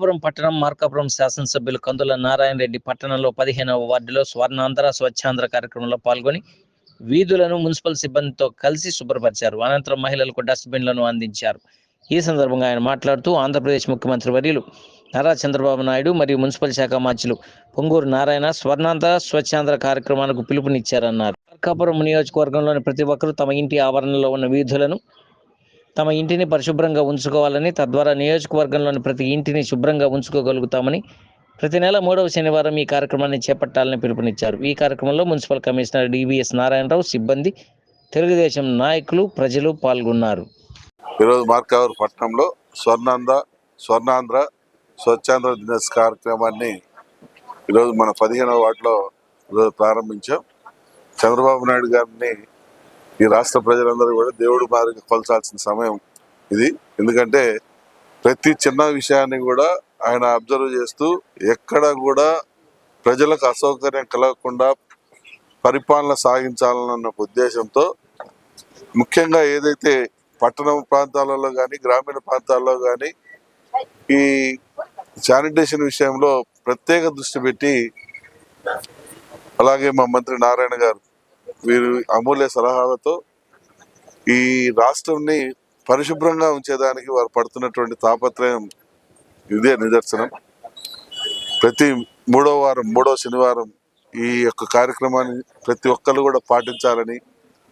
మార్కాపురం పట్టణం మార్కాపురం శాసనసభ్యులు కందుల నారాయణ రెడ్డి పట్టణంలో పదిహేనవ వార్డులో స్వర్ణాంధ్ర స్వచ్ఛాంధ్ర కార్యక్రమంలో పాల్గొని వీధులను మున్సిపల్ సిబ్బందితో కలిసి శుభ్రపరిచారు. అనంతరం మహిళలకు డస్ట్బిన్లను అందించారు. ఈ సందర్భంగా ఆయన మాట్లాడుతూ ఆంధ్రప్రదేశ్ ముఖ్యమంత్రి వర్యులు నారా చంద్రబాబు నాయుడు మరియు మున్సిపల్ శాఖ మంత్రులు పొంగూరు నారాయణ స్వర్ణాంధ్ర స్వచ్ఛాంధ్ర కార్యక్రమాలకు పిలుపునిచ్చారన్నారు. మార్కాపురం నియోజకవర్గంలోని ప్రతి ఒక్కరూ తమ ఇంటి ఆవరణలో ఉన్న వీధులను తమ ఇంటిని పరిశుభ్రంగా ఉంచుకోవాలని తద్వారా నియోజకవర్గంలోని ప్రతి ఇంటిని శుభ్రంగా ఉంచుకోగలుగుతామని ప్రతి నెల మూడవ శనివారం ఈ కార్యక్రమాన్ని చేపట్టాలని పిలుపునిచ్చారు. ఈ కార్యక్రమంలో మున్సిపల్ కమిషనర్ డివిఎస్ నారాయణరావు సిబ్బంది తెలుగుదేశం నాయకులు ప్రజలు పాల్గొన్నారు. ఈరోజు మార్కావూరు పట్టణంలో స్వర్ణాంధ్ర స్వర్ణాంధ్ర స్వచ్ఛాంధ్ర దినస్ కార్యక్రమాన్ని ఈరోజు మన పదిహేనవ వార్డులో ఈరోజు ప్రారంభించాం. చంద్రబాబు నాయుడు గారిని ఈ రాష్ట్ర ప్రజలందరూ కూడా దేవుడు మారిగా కొలచాల్సిన సమయం ఇది. ఎందుకంటే ప్రతి చిన్న విషయాన్ని కూడా ఆయన అబ్జర్వ్ చేస్తూ ఎక్కడ కూడా ప్రజలకు అసౌకర్యం కలగకుండా పరిపాలన సాగించాలన్న ఉద్దేశంతో ముఖ్యంగా ఏదైతే పట్టణ ప్రాంతాలలో కానీ గ్రామీణ ప్రాంతాల్లో కానీ ఈ శానిటేషన్ విషయంలో ప్రత్యేక దృష్టి పెట్టి అలాగే మా మంత్రి నారాయణ గారు వీరు అమూల్య సలహాలతో ఈ రాష్ట్రంని పరిశుభ్రంగా ఉంచేదానికి వారు పడుతున్నటువంటి తాపత్రయం ఇదే నిదర్శనం. ప్రతి మూడో వారం మూడో శనివారం ఈ యొక్క కార్యక్రమాన్ని ప్రతి ఒక్కరు కూడా పాటించాలని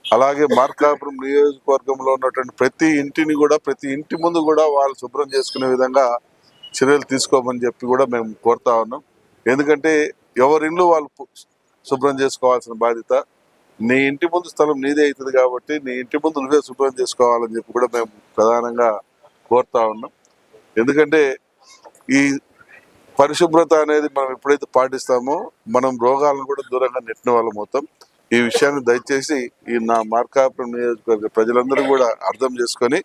అలాగే మార్కాపురం నియోజకవర్గంలో ఉన్నటువంటి ప్రతి ఇంటిని కూడా ప్రతి ఇంటి ముందు కూడా వాళ్ళు శుభ్రం చేసుకునే విధంగా చర్యలు తీసుకోమని చెప్పి కూడా మేము కోరుతా ఉన్నాం. ఎందుకంటే ఎవరి ఇండ్లు వాళ్ళు శుభ్రం చేసుకోవాల్సిన బాధ్యత. నీ ఇంటి ముందు స్థలం నీదే అవుతుంది కాబట్టి నీ ఇంటి ముందు నువ్వే శుభ్రం చేసుకోవాలని చెప్పి కూడా మేము ప్రధానంగా కోరుతా ఉన్నాం. ఎందుకంటే ఈ పరిశుభ్రత అనేది మనం ఎప్పుడైతే పాటిస్తామో మనం రోగాలను కూడా దూరంగా నెట్టిన వాళ్ళం అవుతాం. ఈ విషయాన్ని దయచేసి ఈ నా మార్కాపురం నియోజకవర్గ ప్రజలందరూ కూడా అర్థం చేసుకొని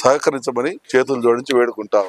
సహకరించమని చేతులు జోడించి వేడుకుంటాం